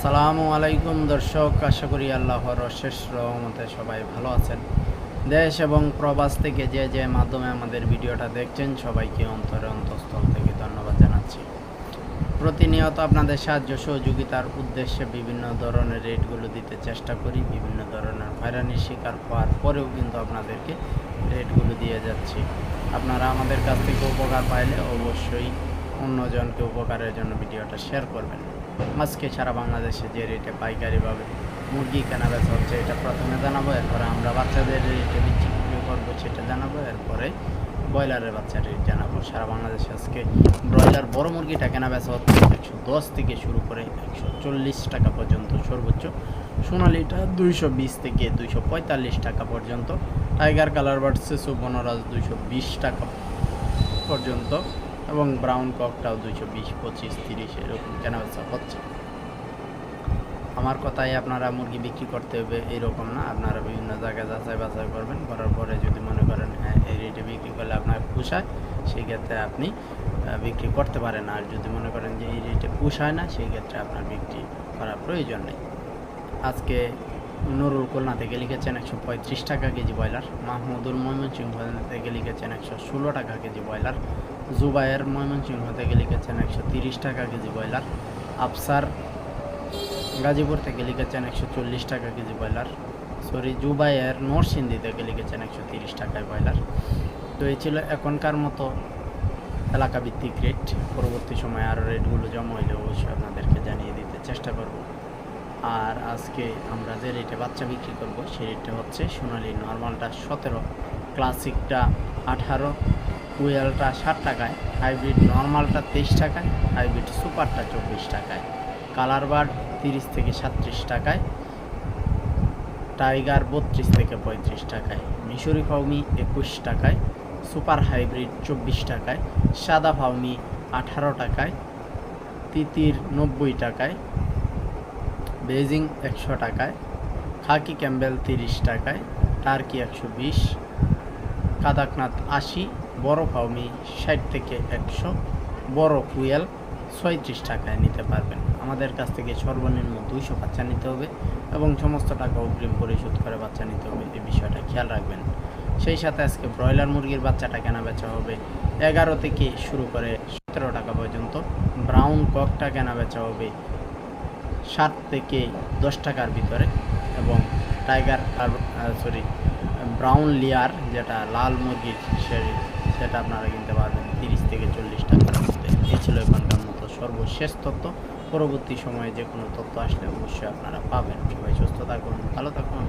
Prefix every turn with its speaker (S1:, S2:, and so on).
S1: আসসালামু আলাইকুম দর্শক, আশা করি আল্লাহর অশেষ রহমতে সবাই ভালো আছেন। দেশ এবং প্রবাস থেকে যে যে মাধ্যমে আমাদের ভিডিওটা দেখছেন, সবাইকে অন্তরে অন্তঃস্থল থেকে ধন্যবাদ জানাচ্ছি। প্রতিনিয়ত আপনাদের সাহায্য সহযোগিতার উদ্দেশ্যে বিভিন্ন ধরনের রেটগুলো দিতে চেষ্টা করি, বিভিন্ন ধরনের হয়রানির শিকার হওয়ার পরেও কিন্তু আপনাদেরকে রেটগুলো দিয়ে যাচ্ছি। আপনারা আমাদের কাছ থেকে উপকার পাইলে অবশ্যই অন্যজনকে উপকারের জন্য ভিডিওটা শেয়ার করবেন। আজকে সারা বাংলাদেশে যে রেটে পাইকারিভাবে মুরগি কেনা বেচা হচ্ছে, এটা প্রথমে জানাব, এরপরে আমরা বাচ্চাদের রেটে বিক্রি করব সেটা জানাব, এরপরে ব্রয়লারের বাচ্চার রেট জানাব। সারা বাংলাদেশে আজকে ব্রয়লার, বড় মুরগিটা কেনা বেচা হচ্ছে একশো দশ থেকে শুরু করে একশো চল্লিশ টাকা পর্যন্ত সর্বোচ্চ। সোনালিটা দুইশো বিশ থেকে দুইশো পঁয়তাল্লিশ টাকা পর্যন্ত। টাইগার কালার ভার্সেস বনরাজ দুইশো বিশ টাকা পর্যন্ত। এবং ব্রাউন ককটাও দুইশো বিশ, পঁচিশ, তিরিশ, এরকম কেনা বেচা হচ্ছে। আমার কথাই আপনারা মুরগি বিক্রি করতে হবে এরকম না, আপনারা বিভিন্ন জায়গায় যাচাই বাছাই করবেন, করার পরে যদি মনে করেন হ্যাঁ এই রেটে বিক্রি করলে আপনার পোষায় সেক্ষেত্রে আপনি বিক্রি করতে পারেন। আর যদি মনে করেন যে এই রেটে পোষায় না সেই ক্ষেত্রে আপনার বিক্রি করার প্রয়োজন নেই। আজকে নুরুল খুলনা থেকে লিখেছেন একশো পঁয়ত্রিশ টাকা কেজি ব্রয়লার। মাহমুদুল ময়মনসিংহ থেকে লিখেছেন একশো ষোলো টাকা কেজি ব্রয়লার। জুবাইয়ের ময়মনসিংহ থেকে লিখেছেন একশো তিরিশ টাকা কেজি ব্রয়লার। আফসার গাজীপুর থেকে লিখেছেন একশো চল্লিশ টাকা KG broiler. Sorry, Zubair Narsingdi থেকে লিখেছেন একশো তিরিশ টাকায় ব্রয়লার। তো এই ছিল এখনকার মতো এলাকা ভিত্তিক রেট পরবর্তী সময়ে আরও রেটগুলো জমা হইলে অবশ্যই আপনাদেরকে জানিয়ে দিতে চেষ্টা করব। আর আজকে আমরা যে রেটে বাচ্চা বিক্রি করব, সেই রেটটা হচ্ছে সোনালি নর্মালটা সতেরো ক্লাসিকটা আঠারো। কুয়েলটা ষাট টাকায়, হাইব্রিড নর্মালটা তেইশ টাকায়, হাইব্রিড সুপারটা চব্বিশ টাকায়। কালার বার্ড তিরিশ থেকে সাতত্রিশ টাকায়, টাইগার বত্রিশ থেকে পঁয়ত্রিশ টাকায়, মিশরি ফাউমি একুশ টাকায়, সুপার হাইব্রিড চব্বিশ টাকায়, সাদা ফাউমি আঠারো টাকায়, তিতির নব্বই টাকায়, বেজিং একশো টাকায়, খাকি ক্যাম্বেল তিরিশ টাকায়, টার্কি একশো বিশ, কাদাকনাথ আশি বড় ফাউমি ষাট থেকে একশো, বড় কুয়েল ছয়ত্রিশ টাকায় নিতে পারবেন। আমাদের কাছ থেকে সর্বনিম্ন দুইশো বাচ্চা নিতে হবে এবং সমস্ত টাকা অগ্রিম পরিশোধ করে বাচ্চা নিতে হবে, এই বিষয়টা খেয়াল রাখবেন। সেই সাথে আজকে ব্রয়লার মুরগির বাচ্চাটা কেনা বেচা হবে এগারো থেকে শুরু করে সতেরো টাকা পর্যন্ত, ব্রাউন ককটা কেনা বেচা হবে সাত থেকে দশ টাকার ভিতরে এবং টাইগার সরি, ব্রাউন লিয়ার, যেটা লাল মুরগির সে- সেটা আপনারা কিনতে পারবেন। তিরিশ থেকে চল্লিশ টাকার মধ্যে। এই ছিল এখানকার মতো সর্বশেষ তথ্য। পরবর্তী সময়ে যে কোনো তথ্য আসলে অবশ্যই আপনারা পাবেন। সবাই সুস্থ থাকুন, ভালো থাকুন।